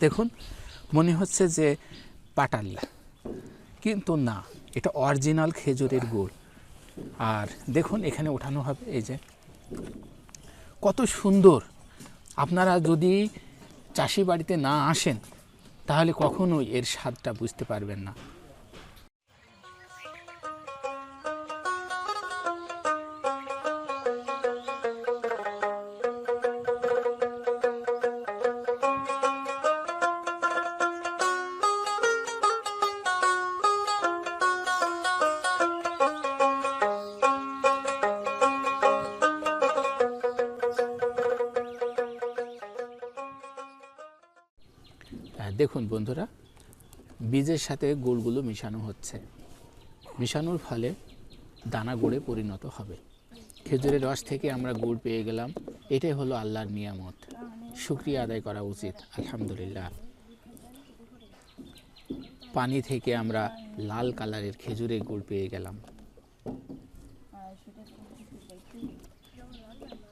দেখুন, মনে হচ্ছে যে পাটালি। কিন্তু না, এটা অরিজিনাল খেজুরের গুড়। আর দেখুন, এখানে ওঠানো হবে এই যে। কত সুন্দর। আপনারা যদি চাষি বাড়িতে না আসেন, তাহলে কখনোই এর স্বাদটা বুঝতে পারবেন না। দেখুন বন্ধুরা, বীজের সাথে গুড়গুলো মিশানো হচ্ছে। মিশানোর ফলে দানা গুড়ে পরিণত হবে। খেজুরের রস থেকে আমরা গুড় পেয়ে গেলাম। এটাই হলো আল্লাহর নিয়ামত। শুক্রিয়া আদায় করা উচিত, আলহামদুলিল্লাহ। পানি থেকে আমরা লাল কালারের খেজুরের গুড় পেয়ে গেলাম।